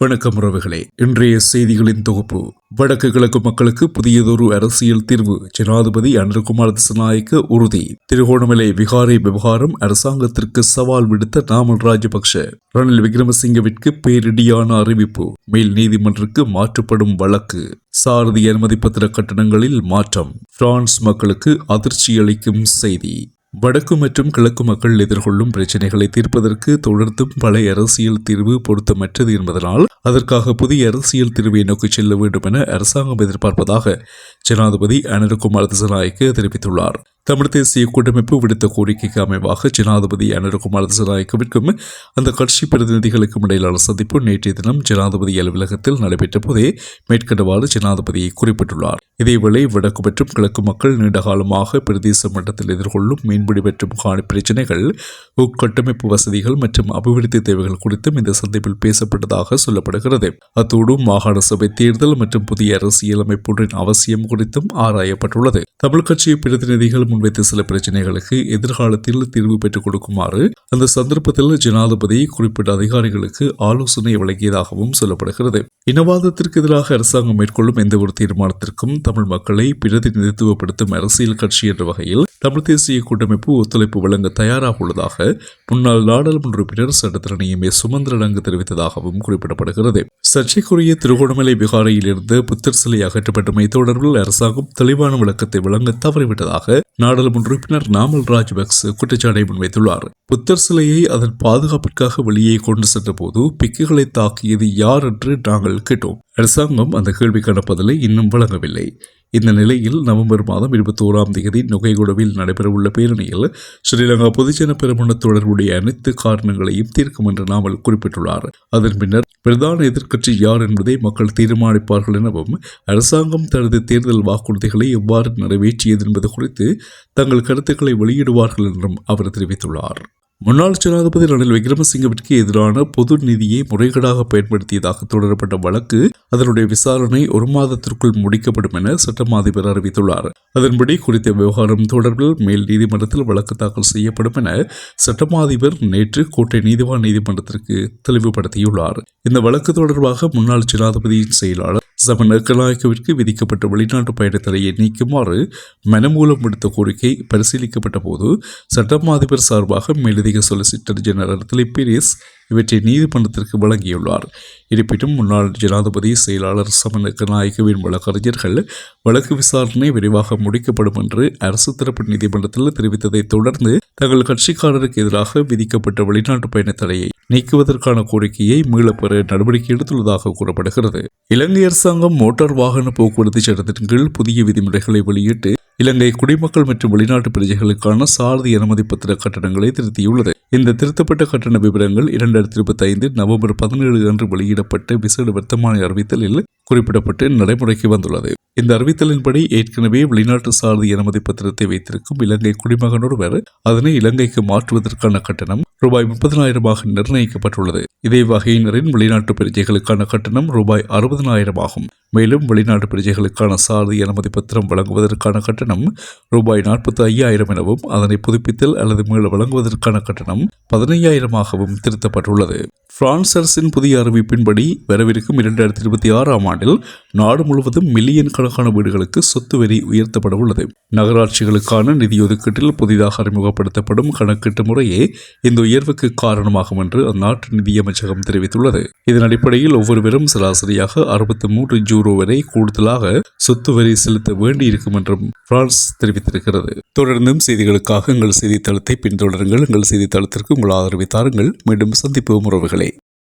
வணக்கம் உறவுகளே. இன்றைய செய்திகளின் தொகுப்பு. வடக்கு கிழக்கு மக்களுக்கு புதியதொரு அரசியல் தீர்வு. ஜனாதிபதி அனில்குமார் திசநாயக்க உறுதி. திருகோணமலை விகாரை விவகாரம் அரசாங்கத்திற்கு சவால் விடுத்த நாமல் ராஜபக்ஷ. ரணில் விக்ரமசிங்கவிற்கு பேரிடியான அறிவிப்பு. மேல் நீதிமன்றக்கு மாற்றப்படும் வழக்கு. சாரதி அனுமதி பத்திர கட்டணங்களில் மாற்றம். பிரான்ஸ் மக்களுக்கு அதிர்ச்சி அளிக்கும் செய்தி. வடக்கு மற்றும் கிழக்கு மக்கள் எதிர்கொள்ளும் பிரச்சினைகளை தீர்ப்பதற்கு தொடர்ந்தும் பழைய அரசியல் தீர்வு பொருத்தமற்றது என்பதனால் அதற்காக புதிய அரசியல் தீர்வை நோக்கி செல்ல வேண்டும் என அரசாங்கம் எதிர்பார்ப்பதாக ஜனாதிபதி அனிருகுமார் திசநாயக்கு தெரிவித்துள்ளார். தமிழ் தேசிய கூட்டமைப்பு விடுத்த கோரிக்கைக்கு அமைவாக ஜனாதிபதி அனிருகுமார் திசநாயக்கவிற்கும் அந்த கட்சி பிரதிநிதிகளுக்கும் இடையிலான சந்திப்பு நேற்றைய தினம் ஜனாதிபதி அலுவலகத்தில் நடைபெற்ற போதே மேற்கண்டவாறு ஜனாதிபதியை குறிப்பிட்டுள்ளார். இதேவேளை வடக்கு மற்றும் கிழக்கு மக்கள் நீண்ட காலமாக பிரதேச மட்டத்தில் எதிர்கொள்ளும் மீன்பிடி மற்றும் காணி பிரச்சினைகள் உட்கட்டமைப்பு வசதிகள் மற்றும் அபிவிருத்தி தேவைகள் குறித்தும் இந்த சந்திப்பில் பேசப்பட்டதாக சொல்லப்படுகிறது. அத்தோடு மாகாண சபை தேர்தல் மற்றும் புதிய அரசியலமைப்புடன் அவசியம் குறித்தும் ஆராயப்பட்டுள்ளது. தமிழ் கட்சி பிரதிநிதிகள் முன்வைத்த சில பிரச்சினைகளுக்கு எதிர்காலத்தில் தீர்வு பெற்றுக் கொடுக்குமாறு அந்த சந்தர்ப்பத்தில் ஜனாதிபதி குறிப்பிட்ட அதிகாரிகளுக்கு ஆலோசனை வழங்கியதாகவும் சொல்லப்படுகிறது. இனவாதத்திற்கு எதிராக அரசாங்கம் மேற்கொள்ளும் எந்த ஒரு தீர்மானத்திற்கும் தமிழ் மக்களை பிரதிநிதித்துவப்படுத்தும் அரசியல் கட்சி என்ற வகையில் தமிழ் தேசிய கூட்டமைப்பு ஒத்துழைப்பு வழங்க தயாராக உள்ளதாக முன்னாள் நாடாளுமன்ற உறுப்பினர் சட்டத்திரணி எம். ஏ. சுமந்திரன் தெரிவித்ததாகவும் குறிப்பிடப்படுகிறது. சர்ச்சைக்குரிய திருகோணமலை விகாரையில் இருந்து புத்தர் சிலை அகற்றப்பட்டமை தொடர்பில் அரசாங்கம் தெளிவான விளக்கத்தை வழங்க தவறிவிட்டதாக நாடாளுமன்ற உறுப்பினர் நாமல் ராஜபக்ச குற்றச்சாட்டை முன்வைத்துள்ளார். புத்தர் சிலையை அதன் பாதுகாப்பிற்காக வெளியே கொண்டு சென்றபோது பிக்குகளை தாக்கியது யார் என்று நாங்கள் கேட்டோம். அரசாங்கம் அந்த கேள்விக்கான பதிலை இன்னும் வழங்கவில்லை இந்த நிலையில் நவம்பர் மாதம் இருபத்தி ஓராம் தேதி நுகைகுடவில் நடைபெறவுள்ள பேரணியில் ஸ்ரீலங்கா பொதுஜன பெருமன தொடர்புடைய அனைத்து காரணங்களையும் தீர்க்கும் என்று நாமல் குறிப்பிட்டுள்ளார். அதன் பின்னர் பிரதான எதிர்க்கட்சி யார் என்பதை மக்கள் தீர்மானிப்பார்கள் எனவும் அரசாங்கம் தனது தேர்தல் வாக்குறுதிகளை எவ்வாறு நிறைவேற்றியது என்பது குறித்து தங்கள் கருத்துக்களை வெளியிடுவார்கள் என்றும் அவர் தெரிவித்துள்ளார். முன்னாள் ஜனாதிபதி ரணில் விக்ரமசிங்கவிற்கு எதிரான பொது நிதியை முறைகேடாக பயன்படுத்தியதாக தொடரப்பட்ட வழக்கு அதனுடைய விசாரணை ஒரு மாதத்திற்குள் முடிக்கப்படும் என சட்டமா அதிபர் அறிவித்துள்ளார். அதன்படி குறித்த விவகாரம் தொடர்பில் மேல் நீதிமன்றத்தில் வழக்கு தாக்கல் செய்யப்படும் என சட்டமாதிபர் நேற்று கோட்டை நீதிவான் நீதிமன்றத்திற்கு தெளிவுபடுத்தியுள்ளார். இந்த வழக்கு தொடர்பாக முன்னாள் ஜனாதிபதியின் செயலாளர் சமன் அக்கநாயக்கவிற்கு விதிக்கப்பட்ட வெளிநாட்டு பயணத்தடையை நீக்குமாறு மனமூலம் விடுத்த கோரிக்கை பரிசீலிக்கப்பட்ட போது சட்டமா அதிபர் சார்பாக மேலதிக சொலிசிட்டர் ஜெனரல் திலிப்பிரிஸ் இவற்றை நீதிமன்றத்திற்கு வழங்கியுள்ளார். இருப்பினும் முன்னாள் ஜனாதிபதி செயலாளர் சமன் நாயகவின் வழக்கறிஞர்கள் வழக்கு விசாரணை விரைவாக முடிக்கப்படும் என்று அரசு தரப்பு நீதிமன்றத்தில் தெரிவித்ததை தொடர்ந்து தங்கள் கட்சிக்காரருக்கு எதிராக விதிக்கப்பட்ட வெளிநாட்டு பயண தடையை நீக்குவதற்கான கோரிக்கையை மீளப்பெற நடவடிக்கை எடுத்துள்ளதாக கூறப்படுகிறது. இலங்கை அரசாங்கம் மோட்டார் வாகன போக்குவரத்து சட்டத்தின் கீழ் புதிய விதிமுறைகளை வெளியிட்டு இலங்கை குடிமக்கள் மற்றும் வெளிநாட்டு பிரஜைகளுக்கான சாரதி அனுமதி பத்திர கட்டணங்களை திருத்தியுள்ளது. இந்த திருத்தப்பட்ட கட்டண விவரங்கள் இரண்டாயிரத்தி இருபத்தி ஐந்து நவம்பர் பதினேழு அன்று வெளியிடப்பட்ட விசேட வர்த்தமான அறிவித்தலில் குறிப்பிடப்பட்டு நடைமுறைக்கு வந்துள்ளது. இந்த அறிவித்தலின்படி ஏற்கனவே வெளிநாட்டு சாரதி அனுமதி பத்திரத்தை வைத்திருக்கும் இலங்கை குடிமகன் ஒருவர் அதனை இலங்கைக்கு மாற்றுவதற்கான கட்டணம் ரூபாய் முப்பதனாயிரமாக நிர்ணயிக்கப்பட்டுள்ளது. இதே வகையினரின் வெளிநாட்டு பிரஜைகளுக்கான கட்டணம் ரூபாய் அறுபதனாயிரம் ஆகும் மேலும் வெளிநாட்டு பிரஜைகளுக்கான சாரதி அனுமதி பத்திரம் வழங்குவதற்கான கட்டணம் ரூபாய் நாற்பத்தி ஐயாயிரம் எனவும் அதனை புதுப்பித்தல் அல்லது மீள வழங்குவதற்கான கட்டணம் பதினையாயிரமாகவும் திருத்தப்பட்டுள்ளது. பிரான்ஸ் அரசின் புதிய அறிவிப்பின்படி வரவிருக்கும் இரண்டாயிரத்தி இருபத்தி ஆறாம் ஆண்டில் நாடு முழுவதும் மில்லியன் கணக்கான வீடுகளுக்கு சொத்து வரி உயர்த்தப்பட உள்ளது. நகராட்சிகளுக்கான நிதி ஒதுக்கீட்டில் புதிதாக அறிமுகப்படுத்தப்படும் கணக்கீட்டு முறையே இந்த உயர்வுக்கு காரணமாகும் என்று அந்நாட்டு நிதியமைச்சகம் தெரிவித்துள்ளது. இதன் அடிப்படையில் ஒவ்வொருவரும் சராசரியாக அறுபத்தி மூன்று ஜூரோ வரை கூடுதலாக சொத்து வரி செலுத்த வேண்டியிருக்கும் என்றும் பிரான்ஸ் தெரிவித்திருக்கிறது. தொடர்ந்தும் செய்திகளுக்காக எங்கள் செய்தித்தளத்தை பின்தொடருங்கள். எங்கள் செய்தித்தளத்திற்கு உங்கள் ஆதரவை தாருங்கள். மீண்டும் சந்திப்பு உறவுகளை.